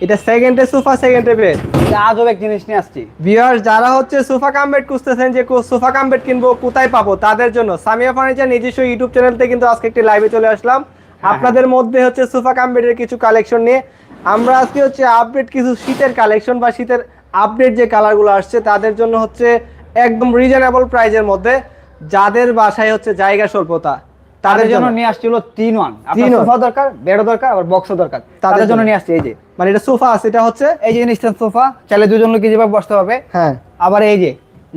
এটা সেকেন্ডে সোফা সেকেন্ডে বেড আজব এক জিনিস নিয়ে আসছি। ভিউয়ার্স যারা হচ্ছে সোফা কাম বেড খুঁজতেছেন যে কো- সোফা কাম বেড কিনবো কোথায় পাবো তাদের জন্য সামিয়া ফার্নিচার নিজস্ব ইউটিউব চ্যানেলতে কিন্তু আজকে একটি লাইভে চলে আসলাম। আপনাদের মধ্যে হচ্ছে সোফা কাম বেডের কিছু কালেকশন নিয়ে। আমরা আজকে হচ্ছে আপডেট কিছু শীতের কালেকশন বা শীতের আপডেট যে কালারগুলো আসছে তাদের জন্য হচ্ছে একদম রিজনেবল প্রাইজের মধ্যে। যাদের বাসায় হচ্ছে জায়গা স্বল্পতা তাদের জন্য নিয়ে আসছিল তিন ওয়ান। সোফা দরকার বেডও দরকার আবার বক্সও দরকার। তাদের জন্য। নিয়ে আসছি এই যে। মানে এটা সোফা আছে এটা হচ্ছে এই যে জিনিসটা সোফা চাইলে দুজন লোক যেভাবে বসতে পারবে হ্যাঁ। আবার এই যে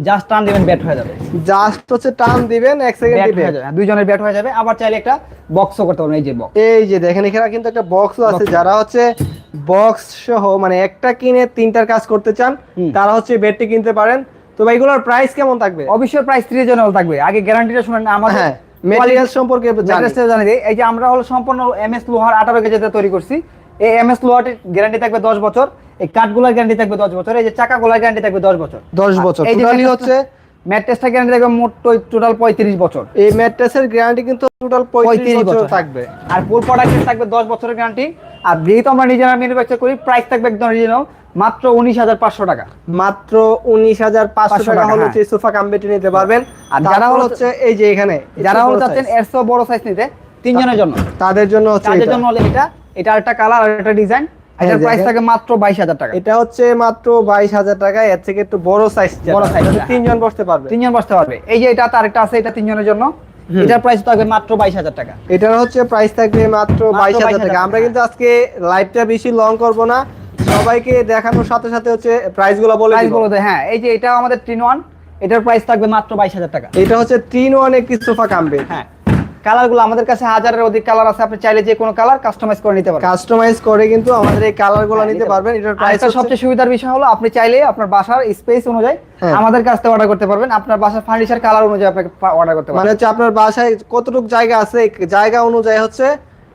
জাস্ট টান দিবেন ব্যাট হয়ে যাবে। জাস্ট হচ্ছে টান দিবেন এক সেকেন্ড হয়ে দুইজনের ব্যাট হয়ে যাবে আবার চাইলে একটা বক্সও করতে পারবেন এই যে বক্স এই যে দেখেন এখানে কিন্তু একটা বক্সও আছে। যারা হচ্ছে বক্স সহ মানে একটা কিনে তিনটার কাজ করতে চান তারা হচ্ছে বেডটি কিনতে পারেন। তো ভাই এগুলোর প্রাইস কেমন থাকবে? অবশ্যই প্রাইস রিজনেবল থাকবে। আগে গ্যারান্টিটা শুনেন আমাদের হ্যাঁ। মেটেরিয়াল সম্পর্কে জানি। এই যে আমরা হলো সম্পূর্ণ এমএস লোহার আঠারো কেজিতে তৈরি করছি। এই এমএস লোহাটির গ্যারান্টি থাকবে দশ বছর এই কাঠগুলোর গ্যারান্টি থাকবে দশ বছর এই যে চাকাগুলোর গ্যারান্টি থাকবে দশ বছর। 10 বছর। যে হচ্ছে ম্যাট্রেসটা গ্যারান্টি থাকবে মোট টোটাল পঁয়ত্রিশ বছর। এই ম্যাট্রেসের গ্যারান্টি কিন্তু টোটাল 35 বছর হ্যাঁ। থাকবে। আর ফুল প্রোডাক্টের থাকবে দশ বছরের গ্যারান্টি আর যেহেতু আমরা নিজেরা ম্যানুফ্যাকচার করি প্রাইস থাকবে একদম রিজনেবল মাত্র উনিশ হাজার পাঁচশো টাকা। মাত্র উনিশ হাজার পাঁচশো টাকা হলে হ্যাঁ। হচ্ছে সোফা কাম্বেটি নিতে পারবেন। আর যারা হলো- হচ্ছে এই যে এখানে যারা হলো চাচ্ছেন এরশো বড় সাইজ নিতে তিনজনের জন্য। তাদের জন্য হচ্ছে তাদের জন্য হলে এটা এটা একটা কালার আর একটা ডিজাইন এটার হ্যাঁ, প্রাইস থাকে মাত্র বাইশ হাজার টাকা। এটা হচ্ছে মাত্র বাইশ হাজার টাকা এর থেকে একটু বড় সাইজ বড় হ্যাঁ। তিনজন বসতে পারবে। তিনজন বসতে পারবে। এই যে এটা তার একটা আছে এটা তিনজনের জন্য। এটার প্রাইস থাকবে মাত্র বাইশ হাজার টাকা। এটার হচ্ছে প্রাইস থাকবে মাত্র মাত্র বাইশ হাজার টাকা। আমরা কিন্তু আজকে লাইভটা বেশি লং করব না। সবাইকে দেখানোর সাথে সাথে হচ্ছে প্রাইসগুলো বলে প্রাইস দিব। হ্যাঁ এই যে এটা আমাদের টিন ওয়ান এটার প্রাইস থাকবে মাত্র বাইশ হাজার টাকা। এটা হচ্ছে তিন ওয়ান একটি সোফা কামবে হ্যাঁ কালারগুলো আমাদের কাছে হাজারের অধিক কালার আছে আপনি চাইলে যে কোনো কালার কাস্টমাইজ করে নিতে পারবেন কাস্টমাইজ করে কিন্তু আমাদের এই কালারগুলো হ্যাঁ, নিতে নিতে পারবেন এটার প্রাইস সবচেয়ে সুবিধার বিষয় হলো আপনি চাইলে আপনার বাসার স্পেস অনুযায়ী হ্যাঁ। আমাদের কাছ থেকে অর্ডার করতে পারবেন। আপনার বাসার ফার্নিচার কালার অনুযায়ী আপনাকে অর্ডার করতে পারবেন। মানে হচ্ছে আপনার বাসায় কতটুকু জায়গা আছে জায়গা অনুযায়ী হচ্ছে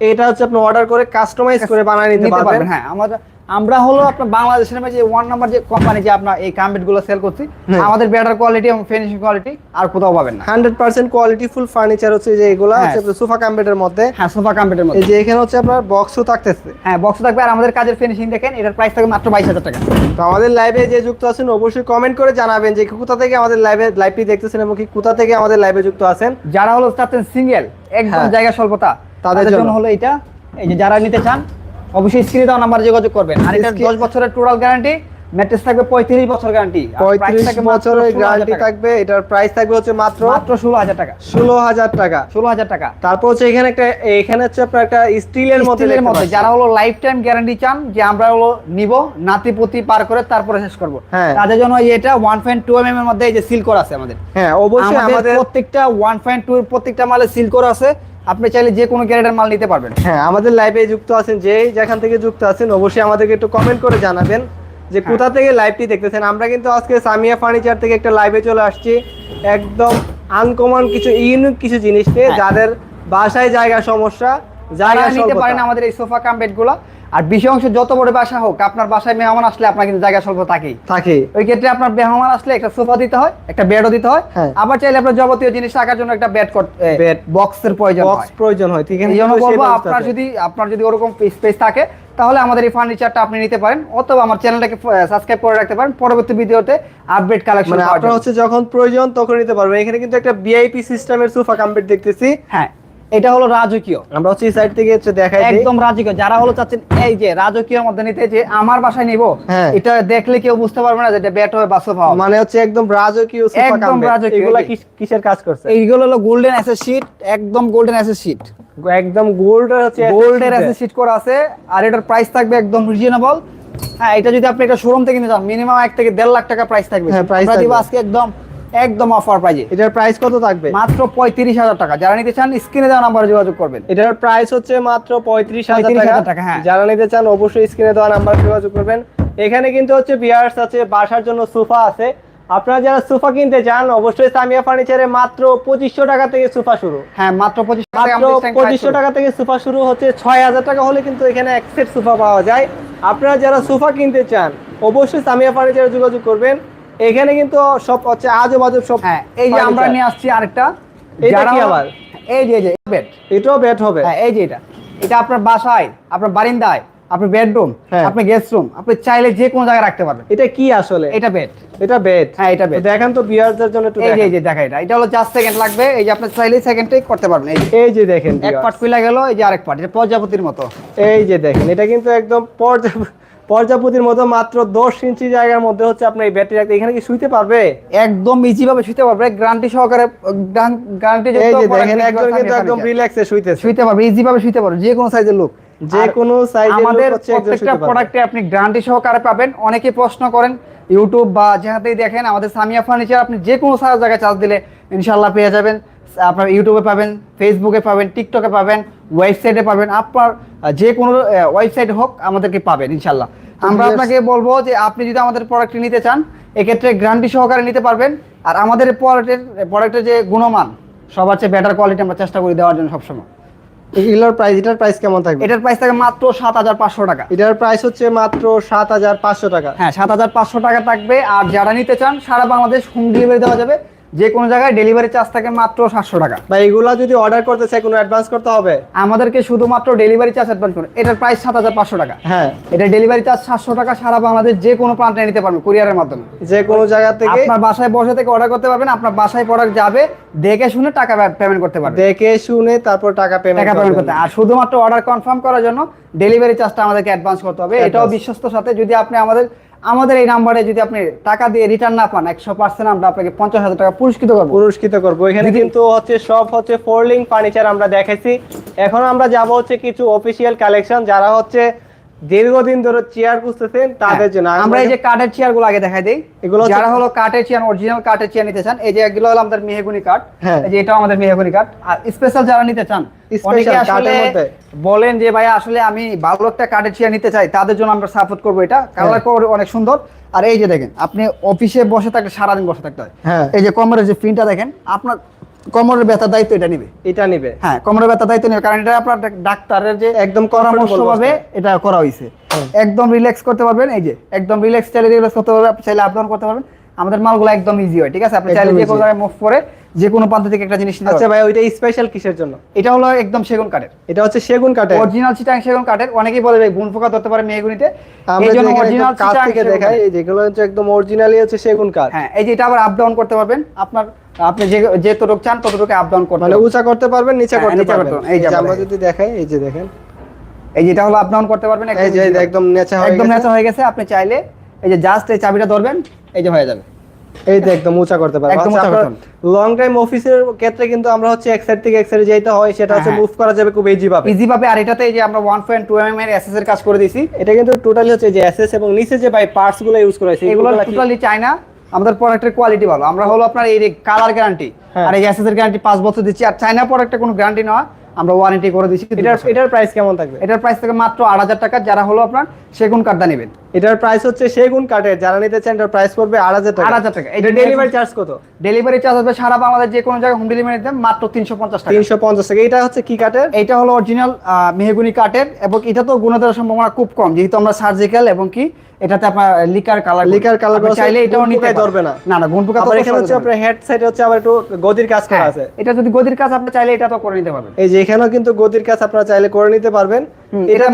এটা হচ্ছে আপনি অর্ডার করে কাস্টমাইজ করে বানিয়ে নিতে পারবেন হ্যাঁ আমাদের আমরা হলো আপনার বাংলাদেশের মধ্যে ওয়ান নাম্বার যে কোম্পানি যে আপনার এই কাম্বেটগুলো সেল করছি। আমাদের বেটার কোয়ালিটি এবং ফিনিশিং কোয়ালিটি আর কোথাও পাবেন না hundred percent quality full furniture হচ্ছে যে এগুলা। হচ্ছে সোফা কাম্বেটের মধ্যে হ্যাঁ সোফা এই মধ্যে যে এখানে হচ্ছে আপনার বক্সও থাকতেছে হ্যাঁ বক্স থাকবে আর আমাদের কাজের ফিনিশিং দেখেন এটার প্রাইস থাকবে মাত্র বাইশ হাজার টাকা তো আমাদের লাইভে যে যুক্ত আছেন অবশ্যই কমেন্ট করে জানাবেন যে কোথা থেকে আমাদের লাইভে লাইভটি দেখতেছেন এবং কি কোথা থেকে আমাদের লাইভে যুক্ত আছেন যারা হলো চাচ্ছেন সিঙ্গেল একদম হ্যাঁ। জায়গা স্বল্পতা তাদের জন্য। হলো এটা এই যে যারা নিতে চান অবশ্যই স্ক্রিনে দেওয়া নাম্বার যোগাযোগ করবেন। আর এটা Screen- দশ বছরের টোটাল গ্যারান্টি ম্যাট্রেস থাকবে পঁয়ত্রিশ বছর গ্যারান্টি পঁয়ত্রিশ বছরের গ্যারান্টি থাকবে এটার প্রাইস থাকবে হচ্ছে মাত্র মাত্র ষোলো হাজার টাকা। ষোলো হাজার টাকা। ষোলো হাজার টাকা। তারপর হচ্ছে এখানে একটা এখানে হচ্ছে আপনার একটা স্টিলের মধ্যে স্টিলের মধ্যে। যারা হলো লাইফ টাইম গ্যারান্টি চান যে আমরা হলো নিব নাতিপতি পার করে তারপরে শেষ করব। হ্যাঁ। তাদের জন্য এটা ওয়ান পয়েন্ট টু এম এর মধ্যে এই যে সিল করা আছে আমাদের। হ্যাঁ অবশ্যই আমাদের আমাদের প্রত্যেকটা ওয়ান পয়েন্ট টু প্রত্যেকটা মালে সিল করা আছে। আপনি চাইলে যে কোনো গ্যারেন্টার মাল নিতে পারবেন। হ্যাঁ আমাদের লাইভে যুক্ত আছেন যে যেখান থেকে যুক্ত আছেন অবশ্যই আমাদেরকে একটু কমেন্ট করে জানাবেন যে হ্যাঁ। কোথা থেকে লাইভটি দেখতেছেন। আমরা কিন্তু আজকে সামিয়া ফার্নিচার থেকে একটা লাইভে চলে আসছি। একদম আনকমন কিছু ইউনিক কিছু জিনিস নিয়ে হ্যাঁ। যাদের বাসায় জায়গা সমস্যা যারা জায়গা নিতে পারেন আমাদের এই সোফা কাম বেডগুলো। আর বিশেষ অংশ যত বড় বাসা হোক আপনার বাসায় মেহমান আসলে আপনার কিন্তু জায়গা স্বল্প থাকেই। থাকে ওই ক্ষেত্রে আপনার মেহমান আসলে একটা সোফা দিতে হয় একটা বেডও দিতে হয়। হ্যাঁ। আবার চাইলে আপনার যাবতীয় জিনিস রাখার জন্য একটা বেড বেড বক্সের প্রয়োজন বক্স প্রয়োজন হয় ঠিক আছে? বলব আপনার যদি আপনার যদি ওরকম স্পেস থাকে তাহলে আমাদের এই ফার্নিচারটা আপনি নিতে পারেন অথবা আমার চ্যানেলটাকে সাবস্ক্রাইব করে রাখতে পারেন। পরবর্তী ভিডিওতে আপডেট কালেকশন মানে আপনার হচ্ছে যখন প্রয়োজন তখন নিতে পারবেন। এখানে কিন্তু একটা ভিআইপি সিস্টেমের সোফা কমপ্লিট দেখতেছি। হ্যাঁ। এটা হলো রাজকীয়। আমরা হচ্ছে এই সাইড থেকে হচ্ছে দেখাই দিই। একদম রাজকীয়। যারা হলো চাচ্ছেন এই যে রাজকীয় মধ্যে নিতে যে আমার বাসায় নিব হ্যাঁ। এটা দেখলে কেউ বুঝতে পারবে না যে এটা ব্যাট হবে বাসো পাওয়া মানে হচ্ছে একদম রাজকীয় সোফা একদম রাজকীয়, এগুলা কিসের কাজ করছে? এইগুলো হলো গোল্ডেন অ্যাসেস শীট একদম গোল্ডেন অ্যাসেস শীট একদম গোল্ড হচ্ছে গোল্ডের অ্যাসেস শীট করা আছে আর এটার প্রাইস থাকবে একদম রিজনেবল হ্যাঁ এটা যদি আপনি একটা শোরুম থেকে নিতে চান মিনিমাম এক থেকে দেড় লাখ টাকা প্রাইস থাকবে। হ্যাঁ, থাকবে। আজকে একদম একদম অফার প্রাইজে এটার প্রাইস কত থাকবে? মাত্র পঁয়ত্রিশ হাজার টাকা। যারা নিতে চান স্ক্রিনে দেওয়া নাম্বারে যোগাযোগ করবেন। এটার প্রাইস হচ্ছে মাত্র পঁয়ত্রিশ হাজার টাকা। হ্যাঁ। যারা নিতে চান অবশ্যই স্ক্রিনে দেওয়া নাম্বার যোগাযোগ করবেন। এখানে কিন্তু হচ্ছে বিয়ার্স আছে বাসার জন্য সোফা আছে। আপনারা যারা সোফা কিনতে চান অবশ্যই সামিয়া ফার্নিচারে মাত্র পঁচিশশো টাকা থেকে সোফা শুরু। হ্যাঁ মাত্র পঁচিশশো টাকা থেকে সোফা শুরু হচ্ছে ছয় হাজার টাকা হলে কিন্তু এখানে এক সেট সোফা পাওয়া যায়। আপনারা যারা সোফা কিনতে চান অবশ্যই সামিয়া ফার্নিচারে যোগাযোগ করবেন। এখানে কিন্তু সব হচ্ছে আজব আজব সব হ্যাঁ এই যে আমরা নিয়ে আসছি আরেকটা। এটা যারা কি আবার? এই যে এই যে বেড এটাও বেট হবে। হ্যাঁ এই যে এটা। এটা আপনার বাসায় আপনার বারিন্দায় আপনি বেডরুম হ্যাঁ। আপনি গেস্ট রুম আপনি চাইলে যে কোনো জায়গায় রাখতে পারবেন। এটা কি আসলে? এটা বেড এটা বেড হ্যাঁ, এটা বেড দেখেন তো বিয়ারদের জন্য একটু এই যে দেখা এটা। এটা হলো জাস্ট সেকেন্ড লাগবে। এই যে আপনি চাইলে সেকেন্ডে করতে পারবেন। এই যে এই যে দেখেন এক। পার্ট খুলে গেল এই যে আরেক পার্ট এটা প্রজাপতির মতো। এই যে দেখেন এটা কিন্তু একদম পর্যা- পর্যাপতির মতো মাত্র দশ ইঞ্চি জায়গার মধ্যে হচ্ছে আপনি এই ব্যাটারি রাখতে। এখানে কি শুইতে পারবে? একদম ইজি ভাবে শুতে পারবে। গ্যারান্টি সহকারে গ্যারান্টি এই যে দেখেন একজন কিন্তু একদম রিল্যাক্সে শুইতেছে। শুইতে পারবে ইজি ভাবে শুইতে পারবে যে কোনো সাইজের লোক যে কোনো সাইজের আমাদের প্রত্যেকটা প্রোডাক্টে আপনি গ্যারান্টি সহকারে পাবেন। অনেকে প্রশ্ন করেন ইউটিউব বা যেখানেই দেখেন আমাদের সামিয়া ফার্নিচার আপনি যে কোনো সারা জায়গায় চার্জ দিলে ইনশাআল্লাহ পেয়ে যাবেন। আপনার ইউটিউবে পাবেন ফেসবুকে পাবেন টিকটকে পাবেন ওয়েবসাইটে পাবেন আপনার যে কোনো ওয়েবসাইট হোক আমাদেরকে পাবেন ইনশাল্লাহ। আমরা আপনাকে বলব যে আপনি যদি আমাদের প্রোডাক্টটি নিতে চান এক্ষেত্রে গ্যারান্টি সহকারে নিতে পারবেন। আর আমাদের প্রোডাক্টের প্রোডাক্টের যে গুণমান সবার চেয়ে বেটার কোয়ালিটি আমরা চেষ্টা করি দেওয়ার জন্য সবসময়। এগুলোর প্রাইস এটার প্রাইস কেমন থাকবে? এটার প্রাইস থাকে মাত্র সাত হাজার পাঁচশো টাকা। এটার প্রাইস হচ্ছে মাত্র সাত হাজার পাঁচশো টাকা। হ্যাঁ সাত হাজার পাঁচশো টাকা থাকবে। আর যারা নিতে চান সারা বাংলাদেশ হোম ডেলিভারি দেওয়া যাবে। যে কোনো জায়গায় ডেলিভারি চার্জ থাকে মাত্র সাতশো টাকা। বা এগুলা যদি অর্ডার করতে চাই কোনো অ্যাডভান্স করতে হবে? আমাদেরকে শুধুমাত্র ডেলিভারি চার্জ অ্যাডভান্স করুন এটার প্রাইস সাত হাজার পাঁচশো টাকা। হ্যাঁ। এটা ডেলিভারি চার্জ সাতশো টাকা সারা বাংলাদেশ যে কোনো প্রান্তে নিতে পারবেন কুরিয়ারের মাধ্যমে। যে কোনো জায়গা থেকে আপনার বাসায় বসে থেকে অর্ডার করতে পারবেন আপনার বাসায় প্রোডাক্ট যাবে দেখে শুনে টাকা পেমেন্ট করতে পারবেন। দেখে শুনে তারপর টাকা পেমেন্ট টাকা পেমেন্ট করতে আর শুধুমাত্র অর্ডার কনফার্ম করার জন্য ডেলিভারি চার্জটা আমাদেরকে অ্যাডভান্স করতে হবে। এটাও। বিশ্বস্ত সাথে যদি আপনি আমাদের আমাদের এই নাম্বারে যদি আপনি টাকা দিয়ে রিটার্ন না পান একশো পার্সেন্ট আমরা আপনাকে পঞ্চাশ হাজার টাকা পুরস্কৃত করব। পুরস্কৃত করব। এখানে কিন্তু হচ্ছে সব হচ্ছে ফোল্ডিং ফার্নিচার আমরা দেখেছি এখন আমরা যাব হচ্ছে কিছু অফিসিয়াল কালেকশন যারা হচ্ছে দীর্ঘদিন ধরে চেয়ার খুঁজতেছেন তাদের জন্য হ্যাঁ, আমরা এই যে কাঠের চেয়ারগুলো আগে দেখাই দিই এগুলো যারা হলো কাঠের চেয়ার অরিজিনাল কাঠের চেয়ার নিতে চান এই যে এগুলো হলো আমাদের মেহগুনি কাঠ হ্যাঁ। এই যে এটাও আমাদের মেহগুনি কাঠ আর স্পেশাল যারা নিতে চান অনেকে আসলে। বলেন যে ভাই আসলে আমি ভালো একটা কাঠের চেয়ার নিতে চাই তাদের জন্য আমরা সাপোর্ট করব এটা কালার হ্যাঁ। অনেক সুন্দর আর এই যে দেখেন আপনি অফিসে বসে থাকলে সারাদিন বসে থাকতে হয় হ্যাঁ। এই যে কোমরের যে প্রিন্টটা দেখেন আপনার কোমরের ব্যথা দায়িত্ব এটা নিবে। এটা নিবে। হ্যাঁ কোমরের ব্যথা দায়িত্ব নিবে কারণ এটা আপনার ডাক্তারের যে একদম পরামর্শ comfortable ভাবে এটা করা হয়েছে হ্যাঁ। একদম রিল্যাক্স করতে পারবেন এই যে একদম রিল্যাক্স চাইলে রিল্যাক্স করতে পারবেন চাইলে আপ করতে পারবেন। আমাদের মালগুলো একদম ইজি হয় ঠিক আছে? আপনি চাইলে যে। কোনো জায়গায় মুভ করে যে কোনো প্রান্ত থেকে একটা জিনিস আচ্ছা ভাই ওইটা স্পেশাল কিসের জন্য? এটা হলো একদম সেগুন কাঠের। এটা হচ্ছে সেগুন কাঠের? অরিজিনাল চিটাং সেগুন কাঠের। অনেকেই বলে ভাই গুণ পোকা ধরতে পারে মেয়েগুনিতে আমরা এই জন্য অরিজিনাল চিটাং থেকে দেখাই এই যেগুলো হচ্ছে একদম অরিজিনালি হচ্ছে সেগুন কাঠ। হ্যাঁ এই যে এটা আবার আপ ডাউন করতে পারবেন। আপনার আপনি যে যেতটুকু চান ততটুকু আপ ডাউন করতে মানে। উঁচা করতে পারবেন নিচে হ্যাঁ, করতে পারবেন। এই যে যে আমরা যদি দেখাই এই যে দেখেন। এই যে এটা হলো আপ ডাউন করতে পারবেন। এই যে একদম নেচা হয়ে গেছে। একদম। নেচা হয়ে গেছে। আপনি চাইলে এই যে জাস্ট এই চাবিটা ধরবেন। এই যে হয়ে যাবে। এই যে একদম উঁচা করতে পারবেন একদম উঁচা করতে লং টাইম অফিসের ক্ষেত্রে কিন্তু আমরা হচ্ছে এক সাইড থেকে এক সাইডে যেতে হয় সেটা হচ্ছে হ্যাঁ। মুভ করা যাবে খুব ইজি ভাবে। ইজি ভাবে আর এটাতে যে আমরা 1.2 mm এর এসএস এর কাজ করে দিয়েছি। এটা কিন্তু টোটালি হচ্ছে যে এসএস এবং নিচে যে ভাই পার্টসগুলো ইউজ করা হয়েছে এগুলো টোটালি চায়না। আমাদের প্রোডাক্টের কোয়ালিটি ভালো। আমরা হলো আপনার এই কালার গ্যারান্টি হ্যাঁ। আর এই এসএস এর গ্যারান্টি 5 বছর দিচ্ছি। আর চায়না প্রোডাক্টের কোনো গ্যারান্টি নয়। আমরা ওয়ারেন্টি করে দিচ্ছি এটার এটার প্রাইস কেমন থাকবে? এটার প্রাইস থেকে মাত্র 8000 টাকা যারা হলো আপনার সেগুন কাঠটা নেবেন। এটার প্রাইস হচ্ছে সেগুন কাঠের। যারা নিতে চান এটার প্রাইস পড়বে আট হাজার টাকা। 8000 টাকা। এটা ডেলিভারি চার্জ কত? ডেলিভারি চার্জ হবে সারা বাংলাদেশ যে কোনো জায়গায় হোম ডেলিভারি দিতে মাত্র 350 টাকা। তিনশো পঞ্চাশ টাকা। এটা হচ্ছে কি কাঠের? এটা হলো অরিজিনাল মেহগুনি কাঠের এবং এটা তো গুণাত্মক সম্ভাবনা খুব কম যেহেতু আমরা সার্জিক্যাল এবং কি এটাতে আপনার লিকার কালার লিকার কালার চাইলে এটাও নিতে ধরবে না। না না গুণ পোকা তো আবার এখানে হচ্ছে আপনার হেড সাইডে হচ্ছে আবার একটু গদির কাজ করা হ্যাঁ, আছে। এটা যদি গদির কাজ আপনি চাইলে এটা তো করে নিতে পারবেন। এই যে এখানেও কিন্তু গদির কাজ আপনারা চাইলে করে নিতে পারবেন। এটার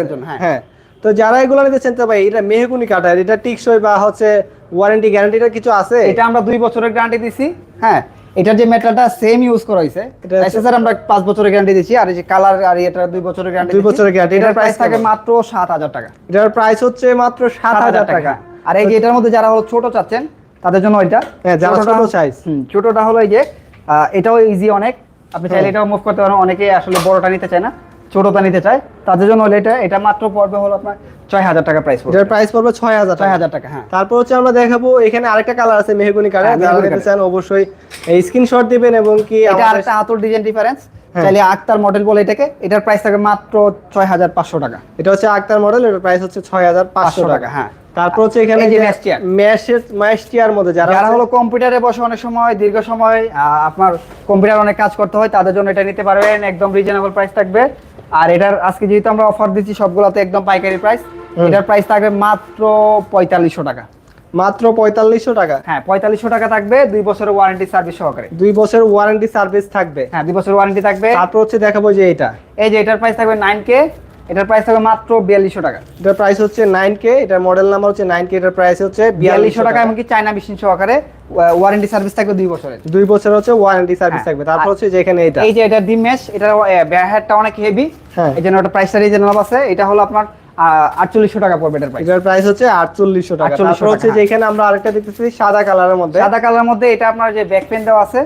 কিন্তু। হ্যাঁ। হ্যাঁ তো যারা এগুলো নিতে চান ভাই এটা মেহগুনি কাটার এটা টিকসই বা হচ্ছে ওয়ারেন্টি গ্যারান্টিটা কিছু আছে? এটা আমরা দুই বছরের গ্যারান্টি দিছি হ্যাঁ। এটার যে মেটালটা সেম ইউজ করা হয়েছে এটা স্যার এসএসআর আমরা 5 বছরের গ্যারান্টি দিচ্ছি আর এই যে কালার আর এটা 2 বছরের গ্যারান্টি 2 বছরের গ্যারান্টি এটার প্রাইস থাকে মাত্র সাত হাজার টাকা। এটার প্রাইস হচ্ছে মাত্র সাত হাজার টাকা। আর এই যে এটার মধ্যে যারা হলো ছোট চাচ্ছেন তাদের জন্য এটা। হ্যাঁ, যারা ছোট সাইজ ছোটটা হলো এই যে এটাও ইজি অনেক। আপনি চাইলে এটাও মুভ করতে পারেন। অনেকেই আসলে বড়টা নিতে চায় না। ছোটটা নিতে চায় তাদের জন্য হলো এটা এটা মাত্র পড়বে হলো আপনার ছয় হাজার টাকা প্রাইস পড়বে। প্রাইস পড়বে ছয় হাজার ছয় হাজার টাকা হ্যাঁ। তারপর হচ্ছে আমরা দেখাবো এখানে আরেকটা কালার আছে মেহগুনি কালার হ্যাঁ, যারা নিতে চান অবশ্যই এই স্ক্রিনশট দিবেন এবং কি এটা আরেকটা হাতুর ডিজাইন ডিফারেন্স। চাইলে আক্তার মডেল বলে এটাকে এটার প্রাইস থাকে মাত্র ছয় হাজার পাঁচশো টাকা। এটা হচ্ছে আক্তার মডেল এটার প্রাইস হচ্ছে ছয় হাজার পাঁচশো টাকা। হ্যাঁ। তারপর হচ্ছে এখানে যে মধ্যে যারা যারা হলো কম্পিউটারে বসে অনেক সময় দীর্ঘ সময় আপনার কম্পিউটার অনেক কাজ করতে হয় তাদের জন্য এটা নিতে পারবেন। একদম রিজনেবল প্রাইস থাকবে। আর এটার আজকে যেহেতু আমরা অফার দিচ্ছি সবগুলোতে একদম পাইকারি প্রাইস এটার প্রাইস থাকবে মাত্র পঁয়তাল্লিশশো টাকা। মাত্র পঁয়তাল্লিশশো টাকা? হ্যাঁ পঁয়তাল্লিশশো টাকা থাকবে দুই বছরের ওয়ারেন্টি সার্ভিস সহকারে। দুই বছর ওয়ারেন্টি সার্ভিস থাকবে? হ্যাঁ দুই বছর ওয়ারেন্টি থাকবে। তারপর হচ্ছে দেখাবো যে এটা। এই যে এটার প্রাইস থাকবে নাইন কে এটার প্রাইস থাকবে মাত্র বিয়াল্লিশশো টাকা। এটার প্রাইস হচ্ছে নাইন কে এটার মডেল নাম্বার হচ্ছে নাইন কে এটার প্রাইস হচ্ছে বিয়াল্লিশশো টাকা এমনকি চায়না মেশিন সহকারে ওয়ারেন্টি সার্ভিস থাকবে দুই বছরের। দুই বছর হচ্ছে ওয়ারেন্টি সার্ভিস হ্যাঁ। থাকবে। তারপর হচ্ছে যে এখানে এটা এই যে এটা ডিম মেশ এটার ব্যাহেডটা অনেক হেভি হ্যাঁ। এই জন্য ওটা প্রাইসটা রিজনেবল আছে। এটা হলো আপনার আটচল্লিশশো টাকা পড়বে এটার প্রাইস এটার প্রাইস হচ্ছে আটচল্লিশশো টাকা। 4800 তারপর হচ্ছে টাকা, যে এখানে আমরা আরেকটা দেখতেছি সাদা কালারের মধ্যে। সাদা কালারের মধ্যে এটা আপনার যে ব্যাক পেন দেওয়া আছে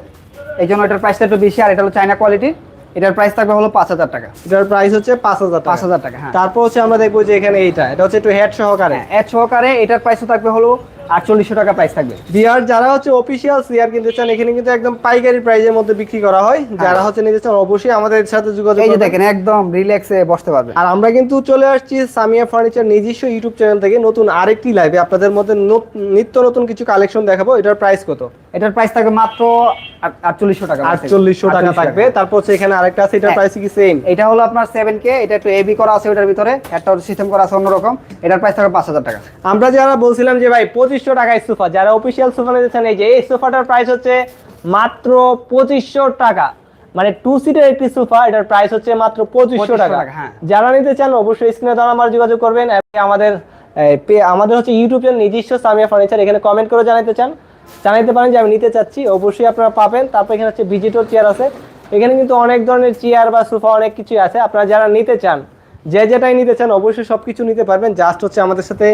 এই জন্য এটার প্রাইসটা একটু বেশি আর এটা হলো চায়না কোয়ালিটির এটার প্রাইস থাকবে হলো পাঁচ হাজার টাকা। এটার প্রাইস হচ্ছে পাঁচ হাজার পাঁচ হাজার টাকা হ্যাঁ। তারপর হচ্ছে আমরা দেখব যে এখানে এইটা এটা হচ্ছে একটু হেড সহকারে। এর সহকারে এটার প্রাইসও থাকবে হলো আটচল্লিশশো টাকা প্রাইস থাকবে। বিয়ার যারা হচ্ছে অফিসিয়াল সিয়ার কিনতে চান এখানে কিন্তু একদম পাইকারি প্রাইজের মধ্যে বিক্রি করা হয়। যারা হচ্ছে নিতে চান অবশ্যই আমাদের সাথে যোগাযোগ হ্যাঁ। এই যে দেখেন একদম রিল্যাক্সে বসতে পারবে। আর আমরা কিন্তু চলে আসছি সামিয়া ফার্নিচার নিজস্ব ইউটিউব চ্যানেল থেকে নতুন আরেকটি লাইভে আপনাদের মধ্যে নত- নিত্য নতুন কিছু কালেকশন দেখাবো এটার প্রাইস কত? এটার প্রাইস থাকবে মাত্র আটচল্লিশশো টাকা আটচল্লিশশো টাকা থাকবে। তারপর হচ্ছে এখানে আরেকটা আছে এটার হ্যাঁ। প্রাইস কি সেম এটা হলো আপনার সেভেন কে এটা একটু এবি করা আছে ওটার ভিতরে। একটা সিস্টেম করা আছে অন্যরকম। এটার প্রাইস থাকবে পাঁচ হাজার টাকা। আমরা যারা বলছিলাম যে ভাই পঁচিশশো টাকায় সোফা যারা অফিসিয়াল সোফা নিতে চান এই যে এই সোফাটার প্রাইস হচ্ছে মাত্র পঁচিশশো টাকা। মানে টু সিটের একটি সোফা এটার প্রাইস হচ্ছে মাত্র পঁচিশশো 2500 টাকা। হ্যাঁ। যারা নিতে চান অবশ্যই স্ক্রিনে দেওয়া নাম্বার যোগাযোগ করবেন। আমাদের আমাদের হচ্ছে ইউটিউব চ্যানেল নিজস্ব সামিয়া ফার্নিচার এখানে কমেন্ট করে জানাতে চান। জানাতে পারেন যে আমি নিতে চাচ্ছি। অবশ্যই আপনারা পাবেন। তারপর এখানে হচ্ছে ভিজিটর চেয়ার আছে। এখানে কিন্তু অনেক ধরনের চেয়ার বা সোফা অনেক কিছুই আছে। আপনারা যারা নিতে চান, যে যেটাই নিতে চান, অবশ্যই সব কিছু নিতে পারবেন। জাস্ট হচ্ছে আমাদের সাথে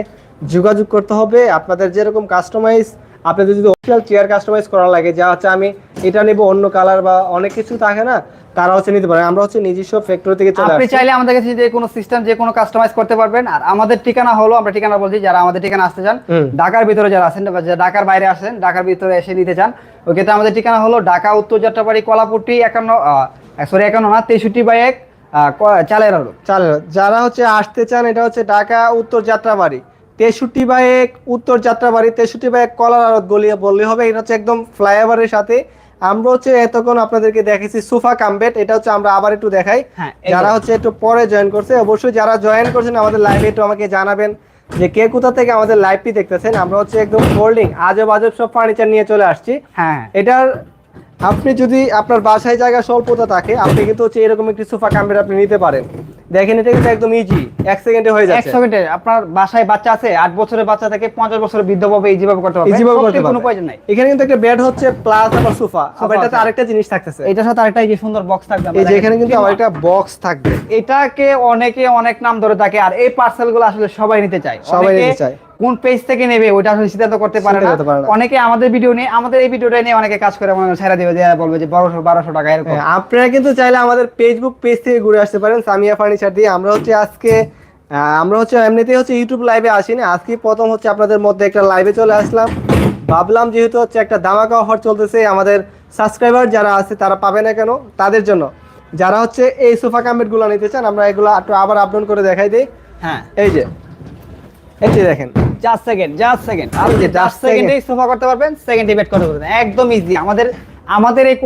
যোগাযোগ করতে হবে। আপনাদের যেরকম কাস্টমাইজ আপনাদের যদি অফিসিয়াল চেয়ার কাস্টমাইজ করা লাগে, যা হচ্ছে আমি এটা নেব অন্য কালার বা অনেক কিছু থাকে না তারা হচ্ছে নিতে পারেন আমরা হচ্ছে নিজস্ব ফ্যাক্টরি থেকে চলে আপনি চাইলে আমাদের কাছে যে কোনো সিস্টেম যে কোনো কাস্টমাইজ করতে পারবেন। আর আমাদের ঠিকানা হলো আমরা ঠিকানা বলছি যারা আমাদের ঠিকানা আসতে চান ঢাকার ভিতরে যারা আছেন বা যারা ঢাকার বাইরে আসেন ঢাকার ভিতরে এসে নিতে চান ওই ক্ষেত্রে আমাদের ঠিকানা হলো ঢাকা উত্তর যাত্রাবাড়ি কলাপুটি একান্ন সরি একান্ন না তেষট্টি বাই এক আহ, ক- চালের যারা হচ্ছে আসতে চান এটা হচ্ছে ঢাকা উত্তর যাত্রাবাড়ি। তেষট্টি বাই এক উত্তর যাত্রাবাড়ি তেষট্টি বাই এক কলার আড়ত গলিয়ে বললে হবে। এটা হচ্ছে একদম ফ্লাইওভারের সাথে আমরা হচ্ছে এতক্ষণ আপনাদেরকে দেখেছি সোফা কামবেট এটা হচ্ছে আমরা আবার একটু দেখাই। হ্যাঁ, যারা হচ্ছে একটু পরে জয়েন করছে অবশ্যই যারা জয়েন করছেন আমাদের লাইভে একটু আমাকে জানাবেন যে কে কোথা থেকে আমাদের লাইভটি দেখতেছেন। আমরা হচ্ছে একদম ফোল্ডিং আজব আজব সব ফার্নিচার নিয়ে চলে আসছি। হ্যাঁ। এটার আপনি যদি আপনার বাসায় জায়গা স্বল্পতা থাকে আপনি কিন্তু হচ্ছে এরকম একটি সোফা কামবেট আপনি নিতে পারেন। দেখেন এটা কিন্তু একদম ইজি এক সেকেন্ডে হয়ে যাচ্ছে। এক সেকেন্ডে আপনার বাসায় বাচ্চা আছে আট বছরের বাচ্চা থেকে পঞ্চাশ বছরের বৃদ্ধ ভাবে ইজিভাবে করতে পারবে। ইজিভাবে করতে কোনো প্রয়োজন নাই। এখানে কিন্তু একটা বেড হচ্ছে প্লাস আবার সোফা আবার এটাতে আরেকটা জিনিস থাকতেছে। এটার সাথে আরেকটা এই যে সুন্দর বক্স থাকবে এই যে এখানে কিন্তু আবার একটা বক্স থাকবে। এটাকে অনেকে অনেক নাম ধরে থাকে আর এই পার্সেলগুলো আসলে সবাই নিতে চায়। সবাই নিতে চায়। কোন পেজ থেকে নেবে ওটা আসলে সিদ্ধান্ত করতে পারে না। অনেকে আমাদের ভিডিও নিয়ে আমাদের এই ভিডিওটা নিয়ে অনেকে কাজ করে মনে হয় ছেড়ে দেবে যে বলবে যে বারোশো বারোশো টাকা এরকম। হ্যাঁ, আপনারা কিন্তু চাইলে আমাদের ফেসবুক পেজ থেকে ঘুরে আসতে পারেন সামিয়া ফার্নিচার দিয়ে। আমরা হচ্ছে আজকে আমরা হচ্ছে এমনিতেই হচ্ছে ইউটিউব লাইভে আসিনি। আজকে প্রথম হচ্ছে আপনাদের মধ্যে একটা লাইভে চলে আসলাম। ভাবলাম যেহেতু হচ্ছে একটা দামাকা অফার চলতেছে আমাদের সাবস্ক্রাইবার যারা আছে তারা পাবে না কেন? তাদের জন্য। যারা হচ্ছে এই সোফা কামেটগুলো নিতে চান আমরা এগুলো একটু আবার আপলোড করে দেখাই দিই। হ্যাঁ। এই যে এই দেখেন। জাস্ট সেকেন্ড জাস্ট সেকেন্ড আপনি জাস্ট সেকেন্ডে সোফা করতে পারবেন সেকেন্ডে বেট করতে পারবেন। একদম ইজি আমাদের আমাদের এই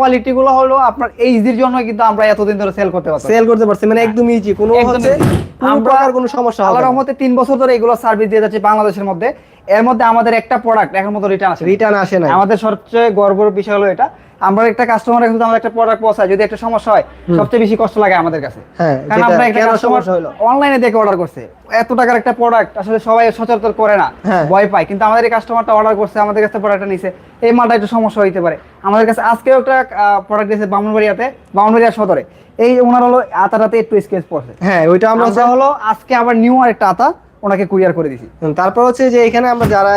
হলো আপনার এই ইজির জন্য কিন্তু আমরা এতদিন ধরে সেল করতে পারছি সেল করতে পারছি মানে একদম ইজি কোনো হচ্ছে আমরা প্রকার কোনো সমস্যা হবে আল্লাহর রহমতে তিন বছর ধরে এগুলো সার্ভিস দিয়ে যাচ্ছে বাংলাদেশের মধ্যে। এর মধ্যে আমাদের একটা প্রোডাক্ট এখন মতো রিটার্ন আছে রিটার্ন আসে না আমাদের সবচেয়ে গর্বের বিষয় হলো এটা। আমরা একটা কাস্টমারের কাছে আমাদের একটা প্রোডাক্ট পৌঁছায় যদি একটা সমস্যা হয় সবচেয়ে বেশি কষ্ট লাগে আমাদের কাছে। হ্যাঁ, কারণ আমরা একটা কাস্টমার অনলাইনে দেখে অর্ডার করছে। এত টাকার একটা প্রোডাক্ট আসলে সবাই সচরাচর করে না হ্যাঁ। ভয় পায়। কিন্তু আমাদের এই কাস্টমারটা অর্ডার করছে আমাদের কাছে প্রোডাক্টটা নিছে এই মালটা একটু সমস্যা হইতে পারে। আমাদের কাছে আজকেও একটা প্রোডাক্ট দিয়েছে বামনবাড়িয়াতে বামনবাড়িয়া সদরে। এই ওনার হলো আতাটাতে একটু স্কেচ পড়ছে। হ্যাঁ ওইটা আমরা আমরা হলো আজকে আবার নিউ আরেকটা আতা ওনাকে কুরিয়ার করে দিছি। তারপর হচ্ছে যে এখানে আমরা যারা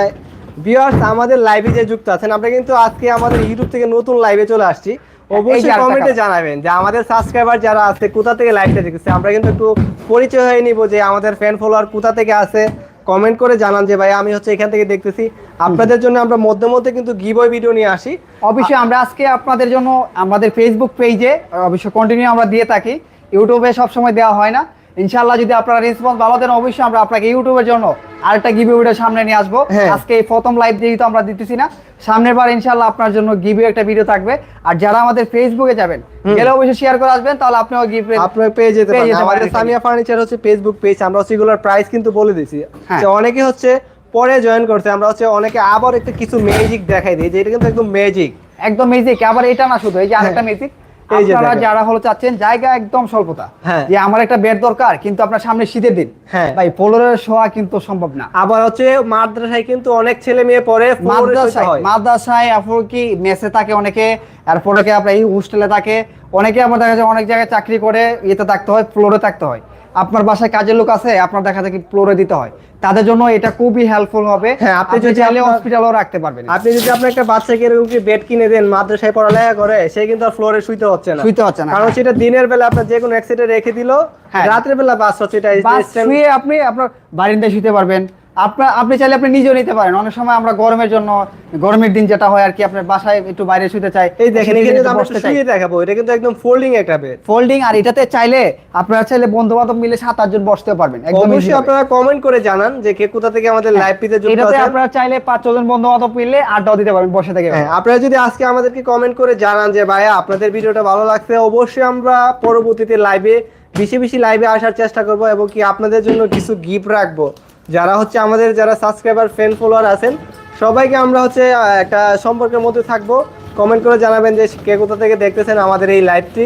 ভিউয়ার্স আমাদের লাইভে যে যুক্ত আছেন আমরা কিন্তু আজকে আমাদের ইউটিউব থেকে নতুন লাইভে চলে আসছি। অবশ্যই কমেন্টে জানাবেন যে আমাদের সাবস্ক্রাইবার যারা আছে কোথা থেকে লাইভটা দেখতেছে? আমরা কিন্তু একটু পরিচয় হয়ে নিব যে আমাদের ফ্যান ফলোয়ার কোথা থেকে আছে। কমেন্ট করে জানান যে ভাই আমি হচ্ছে এখান থেকে দেখতেছি। আপনাদের জন্য আমরা মধ্যে মধ্যে কিন্তু গিবয় ভিডিও নিয়ে আসি। অবশ্যই আমরা আজকে আপনাদের জন্য আমাদের ফেসবুক পেজে অবশ্যই কন্টিনিউ আমরা দিয়ে থাকি। ইউটিউবে সব সময় দেওয়া হয় না। ইনশাআল্লাহ যদি আপনারা রেসপন্স ভালো দেন অবশ্যই আমরা আপনাকে ইউটিউবের জন্য আরেকটা গিভি ভিডিও সামনে নিয়ে আসব। হ্যাঁ। আজকে এই প্রথম লাইভ যেহেতু আমরা দিতেছি না সামনের বার ইনশাআল্লাহ আপনার জন্য গিভি একটা ভিডিও থাকবে। আর যারা আমাদের ফেসবুকে যাবেন গেলে অবশ্যই শেয়ার করে আসবেন তাহলে আপনিও গিফট আপনার পেয়ে যেতে পারেন। আমাদের সামিয়া ফার্নিচার হচ্ছে ফেসবুক পেজ আমরা এগুলোর প্রাইস কিন্তু বলে দিছি হ্যাঁ। যে অনেকে হচ্ছে পরে জয়েন করছে আমরা হচ্ছে অনেকে আবার একটা কিছু ম্যাজিক দেখাই দিই যে এটা কিন্তু একদম ম্যাজিক একদম ম্যাজিক আবার এটা না শুধু এই যে আরেকটা। ম্যাজিক আপনারা যারা হলো চাচ্ছেন জায়গা একদম স্বল্পতা। হ্যাঁ। যে আমার একটা বেড দরকার কিন্তু আপনার সামনে শীতের দিন। হ্যাঁ। ভাই পোলোরের শোয়া কিন্তু সম্ভব না। আবার হচ্ছে মাদ্রাসায় কিন্তু অনেক ছেলে মেয়ে পড়ে মাদ্রাসায় মাদ্রাসায় আপনার কি মেসে থাকে অনেকে এরপর আপনার এই হোস্টেলে থাকে। অনেকে আমার দেখা যায় অনেক জায়গায় চাকরি করে ইয়েতে থাকতে হয় ফ্লোরে থাকতে হয়। আপনার বাসায় কাজের লোক আছে আপনার দেখা যায় কি ফ্লোরে দিতে হয়। তাদের জন্য এটা খুবই হেল্পফুল হবে। হ্যাঁ, আপনি আপনি যদি চাইলে হসপিটালও রাখতে পারবেন। আপনি যদি আপনার একটা বাচ্চাকে এরকম কি বেড কিনে দেন মাদ্রাসায় পড়ালেখা করে সে কিন্তু আর ফ্লোরে শুইতে হচ্ছে না। শুইতে হচ্ছে না। কারণ সেটা দিনের বেলা আপনার যে কোনো অ্যাক্সিডেন্ট রেখে দিল হ্যাঁ। রাতের বেলা বাস হচ্ছে এটা শুয়ে আপনি আপনার বারিন্দায় শুতে পারবেন। আপনার আপনি চাইলে আপনি নিজেও নিতে পারেন। অনেক সময় আমরা গরমের জন্য গরমের দিন যেটা হয় আর কি আপনার বাসায় একটু বাইরে শুতে চাই এই দেখেন এখানে কিন্তু আমরা শুয়ে দেখাবো। এটা কিন্তু একদম ফোল্ডিং একটা বেড ফোল্ডিং আর এটাতে চাইলে আপনারা চাইলে বন্ধু বান্ধব মিলে সাত আটজন বসতেও পারবেন। একদম অবশ্যই আপনারা কমেন্ট করে জানান যে কে কোথা থেকে আমাদের লাইভ পিতে যুক্ত এটাতে আছেন। আপনারা চাইলে পাঁচ ছজন বন্ধু বান্ধব মিলে আড্ডাও দিতে পারবেন বসে থেকে। হ্যাঁ আপনারা যদি আজকে আমাদেরকে কমেন্ট করে জানান যে ভাইয়া আপনাদের ভিডিওটা ভালো লাগছে অবশ্যই আমরা পরবর্তীতে লাইভে বেশি বেশি লাইভে আসার চেষ্টা করব এবং কি আপনাদের জন্য কিছু গিফট রাখব। যারা হচ্ছে আমাদের যারা সাবস্ক্রাইবার ফ্রেন্ড ফলোয়ার আছেন সবাইকে আমরা হচ্ছে একটা সম্পর্কের মধ্যে থাকব। কমেন্ট করে জানাবেন যে কে কোথা থেকে দেখতেছেন আমাদের এই লাইভটি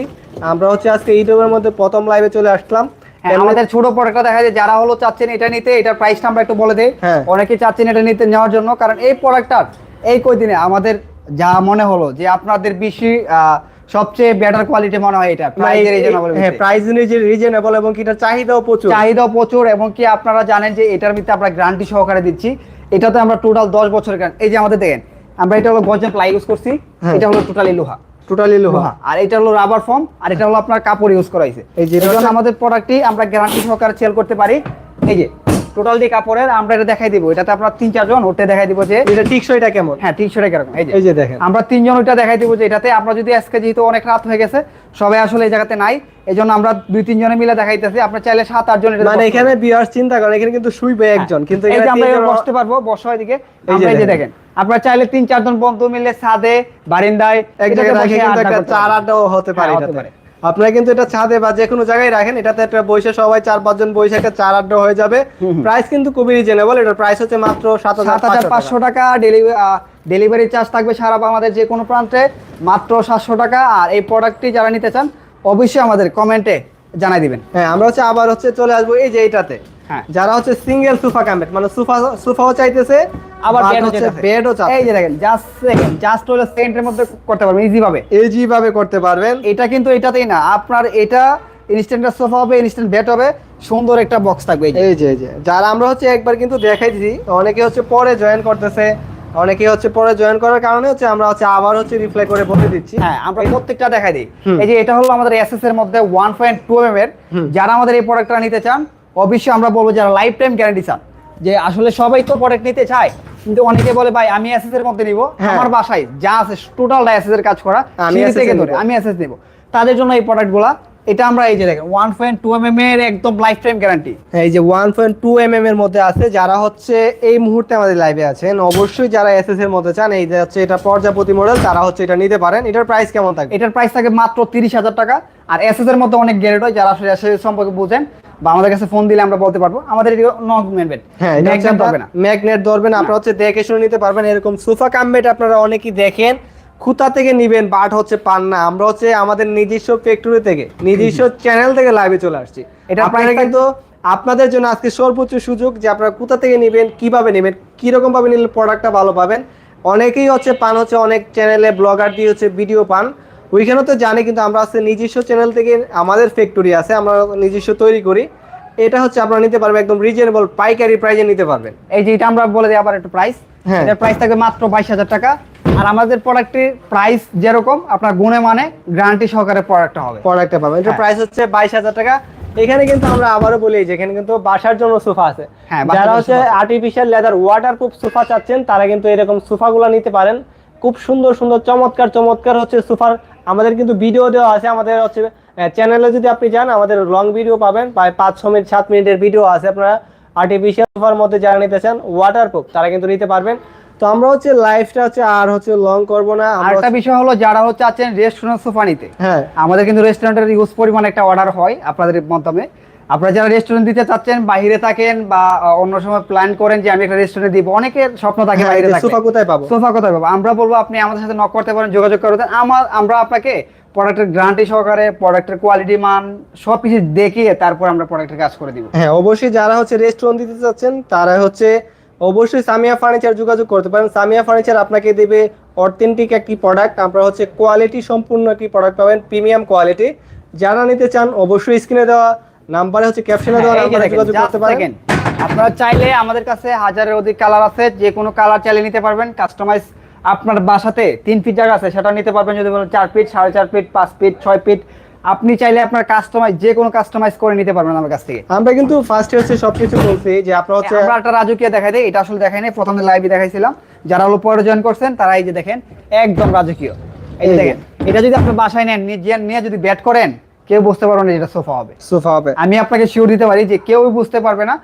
আমরা হচ্ছে আজকে ইউটিউবের মধ্যে প্রথম লাইভে চলে আসলাম। হ্যাঁ, আমাদের ছোট প্রোডাক্টটা দেখা যায় যারা হলো চাচ্ছেন এটা নিতে এটার প্রাইসটা আমরা একটু বলে দেই। হ্যাঁ। অনেকে চাচ্ছেন এটা নিতে নেওয়ার জন্য কারণ এই প্রোডাক্টটার এই কয়দিনে আমাদের যা মনে হলো যে আপনাদের বেশি আহ, সবচেয়ে বেটার কোয়ালিটি মনে হয় এটা। প্রাইসের এই জন্য বলে হ্যাঁ। প্রাইস রিজনেবল এবং কি এটার চাহিদাও প্রচুর। চাহিদা প্রচুর এবং কি আপনারা জানেন যে এটার ভিতরে আমরা গ্যারান্টি সহকারে দিচ্ছি। এটাতে আমরা টোটাল দশ বছরের গ্যারান্টি এই যে আমাদের দেখেন আমরা এটা হলো গর্জন প্লাই ইউজ করছি। হ্যাঁ। এটা হলো টোটালি লোহা। টোটালি লোহা। আর এটা হলো রাবার ফর্ম আর এটা হলো আপনার কাপড় ইউজ করা হয়েছে। এই যে এটা আমাদের প্রোডাক্টটি আমরা গ্যারান্টি সহকারে সেল করতে পারি। এই যে টোটাল দিয়ে কাপড়ের আমরা এটা দেখাই দিব। এটাতে আপনার তিন চারজন ওটা দেখাই দিব যে এটা টিকসইটা কেমন? হ্যাঁ তিনশো টাকা এরকম এই যে। এই যে দেখেন। আমরা তিনজন ওইটা দেখাই দিব যে এটাতে। আমরা যদি আজকে যেহেতু অনেক রাত হয়ে গেছে সবাই আসলে এই জায়গাতে নাই এই জন্য আমরা দুই তিনজনে মিলে দেখাইতেছি। আপনার চাইলে সাত আট জন মানে এখানে বিয়ার চিন্তা করেন এখানে কিন্তু শুইবে একজন। কিন্তু হ্যাঁ। এই যে আমরা বসতে পারব বসা এদিকে। এই যে দেখেন। আপনারা চাইলে তিন চারজন বন্ধু মিলে ছাদে বারিন্দায় এক জায়গায় চার আড্ডাও হতে পারে। আপনারা কিন্তু এটা ছাদে বা যে কোনো জায়গায় রাখেন এটাতে একটা বৈশে সবাই চার পাঁচজন বৈশে একটা চার আড্ডা হয়ে যাবে। প্রাইস কিন্তু খুবই রিজনেবল এটার প্রাইস হচ্ছে মাত্র সাত হাজার পাঁচশো টাকা। ডেলিভারি চার্জ থাকবে সারা আমাদের যে কোনো প্রান্তে মাত্র সাতশো টাকা। আর এই প্রোডাক্টটি যারা নিতে চান অবশ্যই আমাদের কমেন্টে জানাই দিবেন। হ্যাঁ আমরা হচ্ছে আবার হচ্ছে চলে আসব এই যে এইটাতে। যারা হচ্ছে সিঙ্গেল সোফা কামেট মানে সোফা সোফাও চাইতেছে আবার বেড হচ্ছে বেডও চাচ্ছে। এই যে দেখেন জাস্ট সেকেন্ড জাস্ট হলো সেকেন্ডের মধ্যে করতে পারবেন ইজি ভাবে। ইজি ভাবে করতে পারবেন। এটা কিন্তু এটাতেই না আপনার এটা ইনস্ট্যান্ট সোফা হবে ইনস্ট্যান্ট বেড হবে সুন্দর একটা বক্স থাকবে এই যে। এই যে যারা আমরা হচ্ছে একবার কিন্তু দেখাই দিছি অনেকে হচ্ছে পরে জয়েন করতেছে অনেকে হচ্ছে পরে জয়েন করার কারণে হচ্ছে আমরা হচ্ছে আবার হচ্ছে রিপ্লাই করে বলে দিচ্ছি। হ্যাঁ আমরা প্রত্যেকটা দেখাই দিই। এই যে এটা হলো আমাদের এসএস এর মধ্যে ওয়ান পয়েন্ট টু এম এর। যারা আমাদের এই প্রোডাক্টটা নিতে চান অবশ্যই আমরা বলব যারা লাইফ টাইম গ্যারান্টি চান যে আসলে সবাই তো প্রোডাক্ট নিতে চায় কিন্তু অনেকে বলে ভাই আমি এসএস এর মধ্যে নিব হ্যাঁ। আমার বাসায় যা আছে টোটাল এসএস এর কাজ করা আমি SS থেকে ধরে আমি এসএস নিব। তাদের জন্য এই প্রোডাক্টগুলা এটা আমরা এই যে দেখেন ওয়ান পয়েন্ট টু এম এর একদম লাইফ টাইম গ্যারান্টি এই যে one point two M M এর মধ্যে আছে যারা হচ্ছে এই মুহূর্তে আমাদের লাইভে আছেন অবশ্যই যারা এস এস এর মধ্যে চান এই যে হচ্ছে এটা পর্যাপতি মডেল তারা হচ্ছে এটা নিতে পারেন। এটার প্রাইস কেমন থাকবে? এটার প্রাইস থাকে মাত্র তিরিশ হাজার টাকা আর এসএস এর মধ্যে অনেক গ্যারেট হয় যারা আসলে এসএস সম্পর্কে বুঝেন। বা আমাদের কাছে ফোন দিলে আমরা বলতে পারব। আমাদের নক হ্যাঁ এটা হচ্ছে না। ম্যাগনেট ধরবেন আপনারা হচ্ছে দেখে শুনে নিতে পারবেন এরকম সোফা কামবেট আপনারা অনেকেই দেখেন। খুতা থেকে নিবেন বাট হচ্ছে পান না। আমরা হচ্ছে আমাদের নিজস্ব ফ্যাক্টরি থেকে নিজস্ব চ্যানেল থেকে লাইভে চলে আসছি। এটা আপনারা কিন্তু আপনাদের জন্য আজকে সর্বোচ্চ সুযোগ যে আপনারা কোথা থেকে নেবেন কীভাবে নেবেন কীরকম ভাবে নিলে প্রোডাক্টটা ভালো পাবেন। অনেকেই হচ্ছে পান হচ্ছে অনেক চ্যানেলে ব্লগার দিয়ে হচ্ছে ভিডিও পান। ওইখানেও তো জানি কিন্তু আমরা হচ্ছে নিজস্ব চ্যানেল থেকে আমাদের ফ্যাক্টরি আছে আমরা নিজস্ব তৈরি করি। এটা হচ্ছে আপনারা নিতে পারবেন একদম রিজনেবল পাইকারি প্রাইজে নিতে পারবেন। এই যে এটা আমরা বলে দিই আবার একটু প্রাইস হ্যাঁ। এটার প্রাইস থাকবে মাত্র বাইশ হাজার টাকা। আর আমাদের প্রোডাক্টের প্রাইস যেরকম আপনার গুণে মানে গ্যারান্টি সহকারে প্রোডাক্টটা হবে। প্রোডাক্টটা পাবেন। এটার হ্যাঁ। প্রাইস হচ্ছে বাইশ হাজার টাকা। এখানে কিন্তু আমরা আবারও বলি যে এখানে কিন্তু বাসার জন্য সোফা আছে। হ্যাঁ, যারা হচ্ছে artificial leather water waterproof sofa চাচ্ছেন তারা কিন্তু এরকম সোফাগুলো নিতে পারেন। খুব সুন্দর সুন্দর চমৎকার চমৎকার হচ্ছে সোফার আমাদের কিন্তু ভিডিও দেওয়া আছে আমাদের হচ্ছে চ্যানেলে যদি আপনি যান আমাদের লং ভিডিও পাবেন প্রায় পাঁচ ছ মিনিট সাত মিনিটের ভিডিও আছে। আপনারা আর্টিফিশিয়াল সোফার মধ্যে যারা নিতে নিতেছেন ওয়াটারপ্রুফ তারা কিন্তু নিতে পারবেন। তো আমরা হচ্ছে লাইফটা হচ্ছে আর হচ্ছে লং করব না আরেকটা বিষয় হলো যারা হচ্ছে আছেন রেস্টুরেন্ট সোফা নিতে হ্যাঁ। আমাদের কিন্তু রেস্টুরেন্টের ইউজ পরিমাণ একটা অর্ডার হয় আপনাদের মাধ্যমে। আপনারা যারা রেস্টুরেন্ট দিতে চাচ্ছেন বাইরে থাকেন বা অন্য সময় প্ল্যান করেন যে আমি একটা রেস্টুরেন্ট দিব অনেকের স্বপ্ন থাকে হ্যাঁ, বাইরে সোফা কোথায় পাবো? সোফা কোথায় পাবো? আমরা বলব আপনি আমাদের সাথে নক করতে পারেন যোগাযোগ করতে আমার আমরা আপনাকে প্রোডাক্টের গ্যারান্টি সহকারে প্রোডাক্টের কোয়ালিটি মান সব কিছু দেখিয়ে তারপর আমরা প্রোডাক্টের কাজ করে দিব। হ্যাঁ অবশ্যই যারা হচ্ছে রেস্টুরেন্ট দিতে চাচ্ছেন তারা হচ্ছে অবশ্যই সামিয়া ফার্নিচার যোগাযোগ করতে পারেন। সামিয়া ফার্নিচার আপনাকে দেবে অথেন্টিক একটি প্রোডাক্ট আপনারা হচ্ছে কোয়ালিটি সম্পূর্ণ একটি প্রোডাক্ট পাবেন প্রিমিয়াম কোয়ালিটি যারা নিতে চান অবশ্যই স্ক্রিনে দেওয়া নাম্বারে হচ্ছে ক্যাপশনে দেওয়া নাম্বারে যোগাযোগ করতে পারেন। আপনারা চাইলে আমাদের কাছে হাজারের অধিক কালার আছে যে কোনো কালার চাইলে নিতে পারবেন কাস্টমাইজ আপনার বাসাতে তিন ফিট জায়গা আছে সেটা নিতে পারবেন যদি বলেন চার ফিট সাড়ে চার ফিট পাঁচ ফিট ছয় ফিট আপনি চাইলে আপনার কাস্টমাইজ যে কোনো কাস্টমাইজ করে নিতে পারবেন আমার কাছ থেকে। আমরা কিন্তু ফার্স্টে হচ্ছে সবকিছু বলছি যে আপনারা হচ্ছে আমরা একটা রাজকীয় দেখাই দিই এটা আসলে দেখাই নাই প্রথমে লাইভে দেখাইছিলাম। যারা হলো পরে জয়েন করছেন তারা এই যে দেখেন একদম রাজকীয়। এই যে দেখেন এটা যদি আপনি বাসায় নেন নিয়ে যদি ব্যাট করেন কেউ বুঝতে পারবেন না এটা সোফা হবে। সোফা হবে। আমি আপনাকে শিওর দিতে পারি যে কেউ বুঝতে পারবে না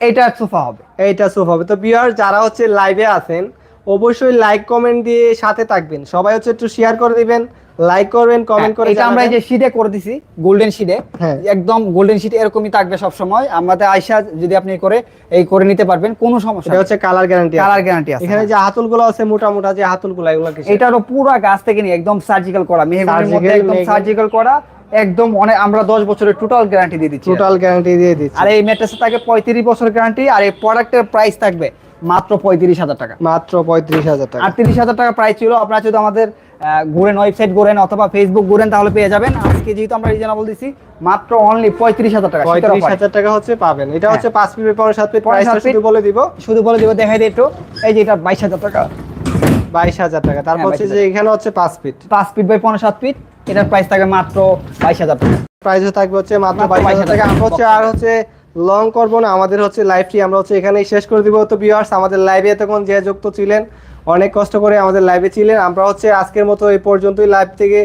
এটা সোফা হবে। এইটা সোফা হবে। তো বিয়ার যারা হচ্ছে লাইভে আছেন অবশ্যই লাইক কমেন্ট দিয়ে সাথে থাকবেন। সবাই হচ্ছে একটু শেয়ার করে দিবেন লাইক করবেন কমেন্ট করে হ্যাঁ, এটা আমরা এই যে। শিটে করে দিছি গোল্ডেন শিটে হ্যাঁ। একদম গোল্ডেন শিট এরকমই থাকবে সব সময় আমাদের আয়সা যদি আপনি করে এই করে নিতে পারবেন কোনো সমস্যা এটা হচ্ছে কালার গ্যারান্টি কালার গ্যারান্টি আছে এখানে যে হাতলগুলো আছে মোটা মোটা যে হাতলগুলো এগুলো কি এটারও পুরো গাছ থেকে নিয়ে একদম সার্জিক্যাল করা মেহগনির মধ্যে একদম সার্জিক্যাল করা একদম অনেক আমরা 10 বছরের টোটাল গ্যারান্টি দিয়ে দিচ্ছি। টোটাল গ্যারান্টি দিয়ে দিচ্ছে। আর এই ম্যাট্রেসে থাকে 35 বছর গ্যারান্টি আর এই প্রোডাক্টের প্রাইস থাকবে মাত্র 35000 টাকা। মাত্র পঁয়ত্রিশ হাজার টাকা। আর তিরিশ হাজার টাকা প্রাইস ছিল। আপনারা যদি আমাদের ঘুরেন ওয়েবসাইট ঘুরেন অথবা ফেসবুক ঘুরেন তাহলে পেয়ে যাবেন। আজকে যেহেতু আমরা রিজনেবল দিছি মাত্র অনলি পঁয়ত্রিশ হাজার টাকা। শীতের পঁয়ত্রিশ offer। হাজার টাকা হচ্ছে পাবেন। এটা হ্যাঁ। হচ্ছে পাঁচ ফিট পনেরো সাত ফিট পনেরো প্রাইসটা সাত feet। শুধু বলে দিব। শুধু বলে দিব দেখাই দিই একটু। এই যে এটা বাইশ হাজার টাকা। বাইশ হাজার টাকা। তারপর হ্যাঁ, হচ্ছে 22,000 যে এখানে হচ্ছে পাঁচ ফিট। পাঁচ ফিট বাই পনেরো সাত ফিট এটার প্রাইস থাকবে মাত্র বাইশ হাজার টাকা। প্রাইস থাকবে হচ্ছে মাত্র বাইশ হাজার টাকা। আমরা হচ্ছে আর হচ্ছে লং করব না আমাদের হচ্ছে লাইভটি আমরা হচ্ছে এখানেই শেষ করে দিব। তো ভিউয়ার্স আমাদের লাইভে এতক্ষণ যে যুক্ত ছিলেন অনেক কষ্ট করে আমাদের লাইভে ছিলেন। আমরা হচ্ছে আজকের মতো এই পর্যন্তই লাইভ থেকে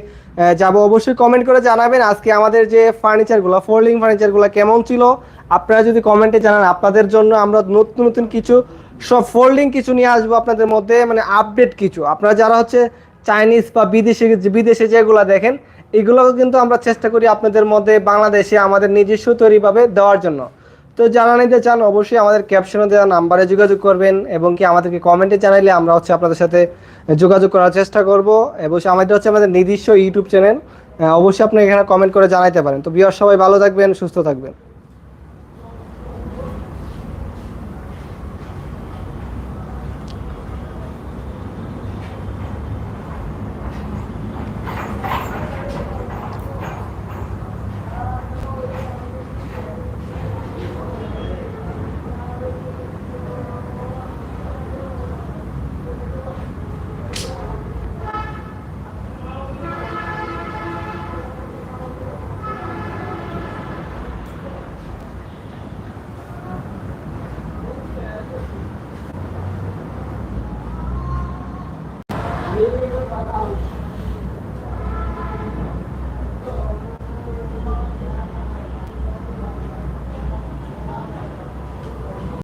যাব। অবশ্যই কমেন্ট করে জানাবেন আজকে আমাদের যে ফার্নিচারগুলো ফোল্ডিং ফার্নিচারগুলো কেমন ছিল। আপনারা যদি কমেন্টে জানান আপনাদের জন্য আমরা নতুন নতুন কিছু সব ফোল্ডিং কিছু নিয়ে আসব আপনাদের মধ্যে মানে আপডেট কিছু। আপনারা যারা হচ্ছে চাইনিজ বা বিদেশে বিদেশে যেগুলো দেখেন এগুলো কিন্তু আমরা চেষ্টা করি আপনাদের মধ্যে বাংলাদেশে আমাদের নিজস্ব তৈরিভাবে দেওয়ার জন্য। তো যারা নিতে চান অবশ্যই আমাদের ক্যাপশনে দেওয়া নাম্বারে যোগাযোগ করবেন এবং কি আমাদেরকে কমেন্টে জানাইলে আমরা হচ্ছে আপনাদের সাথে যোগাযোগ করার চেষ্টা করব। এবং আমাদের হচ্ছে আমাদের নিজস্ব ইউটিউব চ্যানেল অবশ্যই আপনি এখানে কমেন্ট করে জানাইতে পারেন। তো বিয়ার সবাই ভালো থাকবেন, সুস্থ থাকবেন।